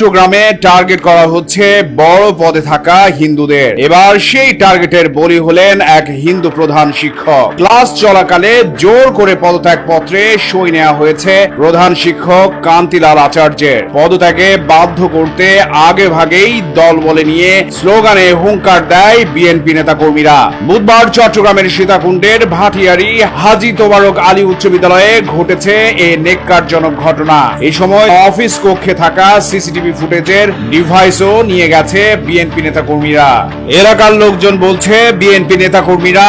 চট্টগ্রামে টার্গেট করা হচ্ছে বড় পদে থাকা হিন্দুদের। এবার সেই টার্গেটের বলি হলেন এক হিন্দু প্রধান শিক্ষক। ক্লাস চলাকালে জোর করে পদত্যাগ পত্রে সই নেওয়া হয়েছে প্রধান শিক্ষক কান্তিলাল আচার্যের। পদত্যাগে বাধ্য করতে আগে ভাগেই দল বলে নিয়ে স্লোগানে হুঙ্কার দেয় বিএনপি নেতাকর্মীরা। বুধবার চট্টগ্রামের সীতাকুণ্ডের ভাটিয়ারি হাজি তোবারক আলী উচ্চ বিদ্যালয়ে ঘটেছে এ নেককারজনক ঘটনা। এই সময় অফিস কক্ষে থাকা সিসিটিভি ফুটেজের ডিভাইসও নিয়ে গেছে বিএনপি নেতাকর্মীরা। এলাকার লোকজন বলছে, বিএনপি নেতাকর্মীরা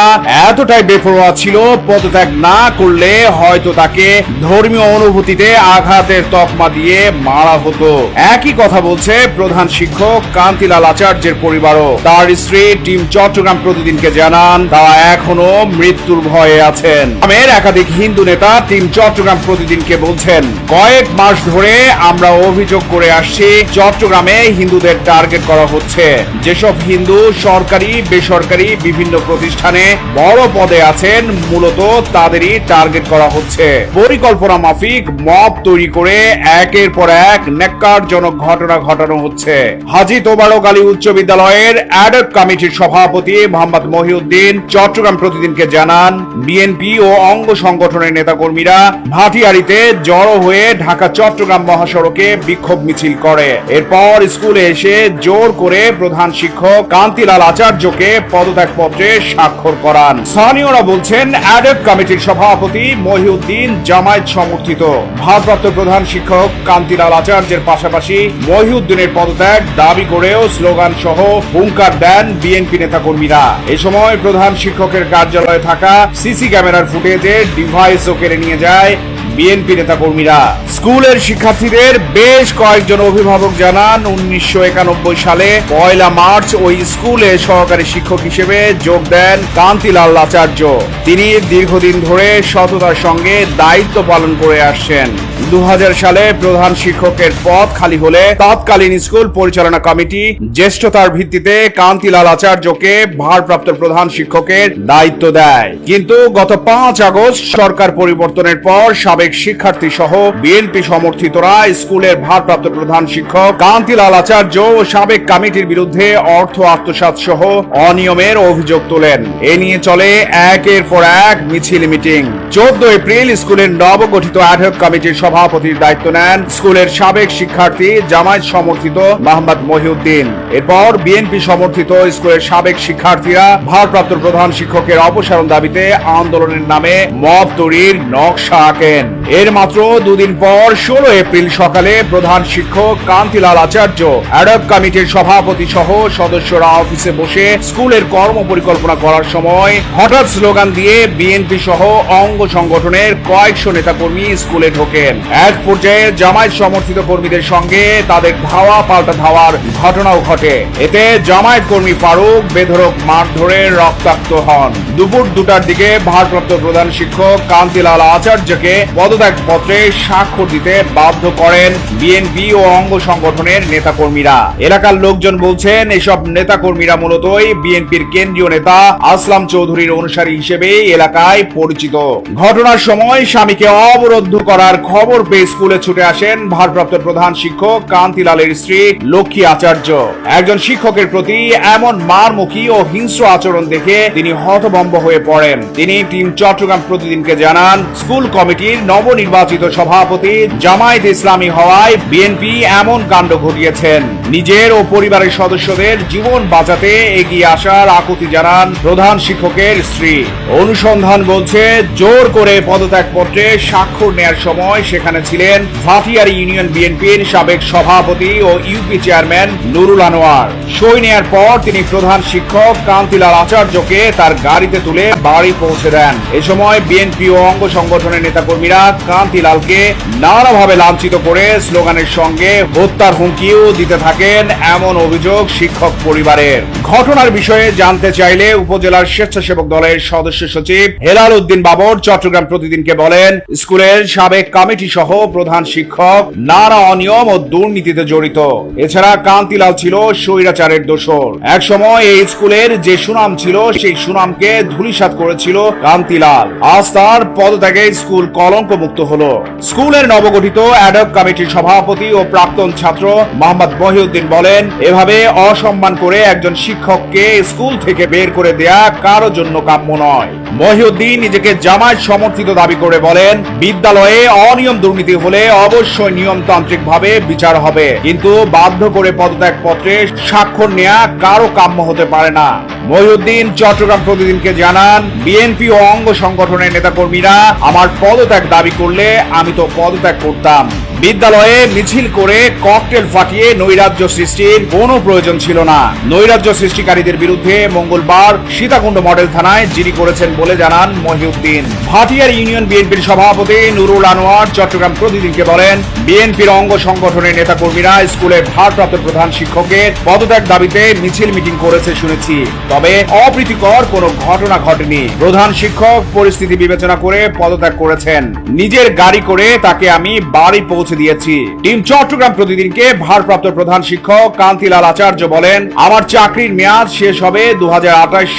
এতটাই বেপরোয়া ছিল, পদত্যাগ না করলে হয়তো তাকে ধর্মীয় অনুভূতিতে আঘাতের তকমা দিয়ে মারা হতো। একই কথা বলছে প্রধান শিক্ষক কান্তিলাল আচার্যের পরিবারও। তার স্ত্রী টিম চট্টগ্রাম প্রতিদিনকে জানান, তারা এখনও মৃত্যুর ভয়ে আছেন। আমের একাধিক হিন্দু নেতা টিম চট্টগ্রাম প্রতিদিনকে বলছেন, কয়েক মাস ধরে আমরা অভিযোগ করে আসছি চট্টগ্রামে হিন্দুদের টার্গেট করা হচ্ছে। যেসব হিন্দু সরকারি, বেসরকারি বিভিন্ন প্রতিষ্ঠানে বড় পদে আছেন, মূলত তাদেরই টার্গেট করা হচ্ছে। পরিকল্পনা মাফিক, মব তৈরি করে একের পর এক নেককারজনক ঘটনা ঘটানো হচ্ছে। হাজি তোবারক আলী উচ্চ বিদ্যালয়ের অ্যাডক কমিটির সভাপতি মোহাম্মদ মহিউদ্দিন চট্টগ্রাম প্রতিদিনকে জানান, বিএনপি ও অঙ্গ সংগঠনের নেতাকর্মীরা ভাটিয়ারিতে জড়ো হয়ে ঢাকা চট্টগ্রাম মহাসড়কে বিক্ষোভ মিছিল করে। এরপর স্কুলে এসে জোর করে প্রধান শিক্ষক কান্তিলাল আচার্যকে পদত্যাগ পত্রে স্বাক্ষর করান। স্থানীয়রা বলছেন অ্যাডক কমিটির সভাপতি মহিউদ্দিন জামায়াত সমর্থিত। ভারপ্রাপ্ত প্রধান শিক্ষক কান্তিলাল আচার্যের পাশাপাশি মহিউদ্দিনের পদত্যাগ দাবি করেও স্লোগান সহ হুঙ্কার দেন বিএনপি নেতাকর্মীরা। এ সময় প্রধান শিক্ষকের কার্যালয়ে থাকা সিসি ক্যামেরার ফুটেজের ডিভাইসও কেড়ে নিয়ে যায় বিএনপি নেতাকর্মীরা। স্কুলের শিক্ষার্থীদের বেশ কয়েকজন অভিভাবক জানান, উনিশশো একানব্বই সালে পয়লা মার্চ ওই স্কুলে সহকারী শিক্ষক হিসেবে যোগ দেন কান্তিলাল আচার্য। তিনি দীর্ঘদিন ধরে সততার সঙ্গে দায়িত্ব পালন করে আসছেন। দু সালে প্রধান শিক্ষকের পদ খালি হলে তৎকালীন স্কুল পরিচালনা কমিটি জ্যেষ্ঠতার ভিত্তিতে কান্তিলাল আচার্যকে ভারপ্রাপ্ত প্রধান শিক্ষকের দায়িত্ব দেয়। কিন্তু গত পাঁচ আগস্ট সরকার পরিবর্তনের পর সাবেক শিক্ষার্থী সহ বিএনপি সমর্থিতরা স্কুলের ভারপ্রাপ্ত প্রধান শিক্ষক কান্তিলাল আচার্য ও সাবেক কমিটির বিরুদ্ধে অর্থ আত্মসাৎ সহ অনিয়মের অভিযোগ তোলেন। এ নিয়ে চলে একের পর এক মিছিল মিটিং। চোদ্দ এপ্রিল স্কুলের নবগঠিত অ্যাডহক কমিটির সভাপতির দায়িত্ব নেন স্কুলের সাবেক শিক্ষার্থী জামায়াত সমর্থিত মোহাম্মদ মহিউদ্দিন। এরপর বিএনপি সমর্থিত স্কুলের সাবেক শিক্ষার্থীরা ভারপ্রাপ্ত প্রধান শিক্ষকের অপসারণ দাবিতে আন্দোলনের নামে মব তৈরির নকশা আঁকেন। এর মাত্র দুদিন পর ষোলো এপ্রিল সকালে প্রধান শিক্ষক কান্তিলাল আচার্য অ্যাডক কমিটির সভাপতি সহ সদস্যরা অফিসে বসে স্কুলের কর্ম পরিকল্পনা করার সময় হঠাৎ স্লোগান দিয়ে বিএনপি সহ অঙ্গ সংগঠনের কয়েকশো নেতাকর্মী স্কুলে ঢোকেন। এক পর্যায়ে জামায়াত সমর্থিত কর্মীদের সঙ্গে তাদের ধাওয়া পাল্টা ধাওয়ার ঘটনাও ঘটে। এতে জামায়াত কর্মী ফারুক বেধরক মাঠ ধরে রক্তাক্ত হন। দুপুর দুটার দিকে ভারপ্রাপ্ত প্রধান শিক্ষক কান্তিলাল আচার্যকে পদত্যাগ পত্রে স্বাক্ষর দিতে বাধ্য করেন বিএনপি ও অঙ্গ সংগঠনের নেতাকর্মীরা। এলাকার লোকজন বলছেন, এসব নেতাকর্মীরা মূলতই বিএনপির কেন্দ্রীয় নেতা আসলাম চৌধুরীর অনুসারী হিসেবে এলাকায় পরিচিত। ঘটনার সময় স্বামীকে অবরুদ্ধ করার খবর পেয়ে স্কুলে ছুটে আসেন ভারপ্রাপ্ত প্রধান শিক্ষক কান্তিলালের স্ত্রী লক্ষ্মী আচার্য। একজন শিক্ষকের প্রতি এমন মারমুখী ও হিংস্র আচরণ দেখে তিনি হতভম্ব হয়ে পড়েন। তিনি টিম চট্টগ্রাম প্রতিদিনকে জানান, স্কুল কমিটির নবনির্বাচিত সভাপতি জামায়াত ইসলামী হওয়ায় বিএনপি এমন কাণ্ড ঘটিয়েছেন। নিজের ও পরিবারের সদস্যদের জীবন বাঁচাতে এগিয়ে আসার আকুতি জানান প্রধান শিক্ষকের স্ত্রী। অনুসন্ধান বলছে, জোর করে পদত্যাগ পত্রে স্বাক্ষর নেয়ার সময় সেখানে ছিলেন ভাটিয়ারি ইউনিয়ন বিএনপির সাবেক সভাপতি ও ইউপি চেয়ারম্যান নুরুল আনোয়ার। সই নেয়ার পর তিনি প্রধান শিক্ষক কান্তিলাল আচার্যকে তার গাড়িতে তুলে বাড়ি পৌঁছে দেন। এ সময় বিএনপি ও অঙ্গ সংগঠনের নেতাকর্মীরা কান্তিলালকে নানাভাবে লাঞ্ছিত করে স্লোগানের সঙ্গে হত্যার হুমকিও দিতে থাকেন এমন অভিযোগ শিক্ষক পরিবারের। ঘটনার বিষয়ে জানতে চাইলে উপজেলার স্বেচ্ছাসেবক দলের সদস্য সচিব হেলাল উদ্দিন বাবর চট্টগ্রাম প্রতিদিনকে বলেন, স্কুলের সাবেক কমিটি সহ প্রধান শিক্ষক নানা অনিয়ম ও দুর্নীতিতে জড়িত। এছাড়া কান্তিলাল ছিল স্বৈরাচারের দোষর। এক সময় এই স্কুলের যে সুনাম ছিল, সেই সুনামকে ধূলিসাৎ করেছিল কান্তিলাল আজ তার পদত্যাগে স্কুল কলঙ্ক মুক্ত হলো। স্কুলের নবগঠিত অ্যাডক কমিটির সভাপতি ও প্রাক্তন ছাত্র মোহাম্মদ মহিউদ্দিন বলেন, এভাবে অসম্মান করে একজন শিক্ষককে স্কুল থেকে বের করে দেয়া কারও জন্য কাম্য নয়। মহিউদ্দিন নিজেকে জামায়াত সমর্থিত দাবি করে বলেন, বিদ্যালয়ে অনিয়ম দুর্নীতি হলে অবশ্যই নিয়মতান্ত্রিক ভাবে বিচার হবে। কিন্তু বাধ্য করে পদত্যাগ পত্রে স্বাক্ষর নেওয়া কারও কাম্য হতে পারে না। মহিউদ্দিন চট্টগ্রাম প্রতিদিনকে জানান, বিএনপি ও অঙ্গ সংগঠনের নেতাকর্মীরা আমার পদত্যাগ দাবি করলে আমি তো পদত্যাগ করতাম। বিদ্যালয়ে মিছিল করে ককটেল ফাটিয়ে নৈরাজ্য সৃষ্টির কোনো প্রয়োজন ছিল না। নৈরাজ্য সৃষ্টিকারীদের বিরুদ্ধে মঙ্গলবার সীতাকুণ্ড মডেল থানায় জিডি করেছেন বলে জানান মহিউদ্দিন। ভাটিয়ার ইউনিয়ন বিএনপির সভাপতি নুরুল আনোয়ার চট্টগ্রাম প্রতিদিনকে বলেন, বিএনপির অঙ্গ সংগঠনের নেতাকর্মীরা স্কুলের ভারপ্রাপ্ত প্রধান শিক্ষকের পদত্যাগ দাবিতে মিছিল মিটিং করেছে শুনেছি। তবে অপ্রীতিকর কোনো ঘটনা ঘটেনি। প্রধান শিক্ষক পরিস্থিতি বিবেচনা করে পদত্যাগ করেছেন। নিজের গাড়ি করে তাকে আমি বাড়ি পৌঁছে দিয়েছি। টিম চট্টগ্রাম প্রতিদিনকে ভারপ্রাপ্ত প্রধান শিক্ষক কান্তিলাল আচার্য বলেন, আমার চাকরির মেয়াদ শেষ হবে দু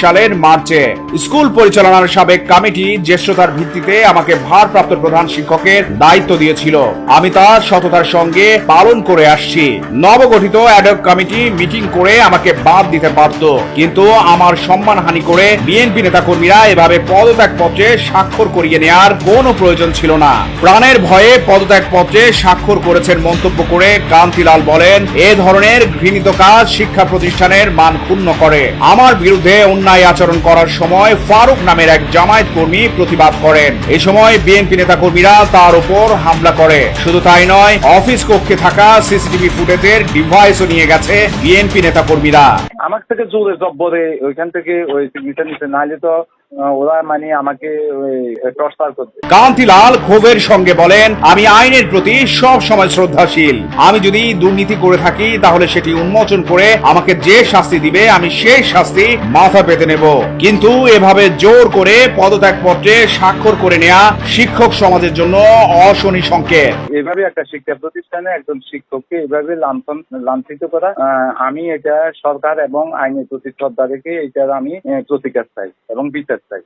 সালের মার্চে। স্কুল পরিচালনার সাবেক কমিটি জ্যেষ্ঠতার ভিত্তিতে আমাকে ভারপ্রাপ্ত প্রধান শিক্ষকের দায়িত্ব দিয়েছিল। আমি তা সততার সঙ্গে পালন করে আসছি। নবগঠিত অ্যাডক কমিটি মিটিং করে আমাকে বাদ দিতে পারত কিন্তু আমার সম্মানহানি করে বিএনপি নেতাকর্মীরা এভাবে পদত্যাগ পত্রে স্বাক্ষর করিয়ে নেয়ার কোনো প্রয়োজন ছিল না। প্রাণের ভয়ে পদত্যাগ পত্রে স্বাক্ষর করেছেন মন্তব্য করে কান্তিলাল বলেন এ ধরনের ঘৃণিত কাজ শিক্ষা প্রতিষ্ঠানের মান ক্ষুণ্ণ করে। আমার বিরুদ্ধে অন্যায় আচরণ করার সময় ফারুক নামের এক জামায়াত কর্মী প্রতিবাদ করেন। এ সময় বিএনপি নেতাকর্মীরা তার উপর হামলা করে। শুধু তাই নয় অফিস কক্ষে থাকা সিসিটিভি ফুটেজের ডিভাইসও নিয়ে গেছে বিএনপি নেতাকর্মীরা। আমার থেকে জোরে জব্বরে ওইখান থেকে ওই সিগনেচার নিতে। নাহলে তো আহ, ওরা মানে আমাকে টর্চার করবে কান্তিলাল ক্ষোভের সঙ্গে বলেন আমি আইনের প্রতি সব সময় শ্রদ্ধাশীল। আমি যদি দুর্নীতি করে থাকি তাহলে সেটি উন্মোচন করে আমাকে যে শাস্তি দিবে আমি সেই শাস্তি মাথা পেতে নেব। কিন্তু এভাবে জোর করে পদত্যাগ পত্রে স্বাক্ষর করে নেয়া শিক্ষক সমাজের জন্য অশনি সংকেত। এভাবে একটা শিক্ষা প্রতিষ্ঠানে একজন শিক্ষককে এভাবে লাঞ্ছিত করা আমি এটা সরকার এবং আইনের প্রতি শ্রদ্ধা রেখে এটার আমি প্রতিকার চাই এবং বিচার চাই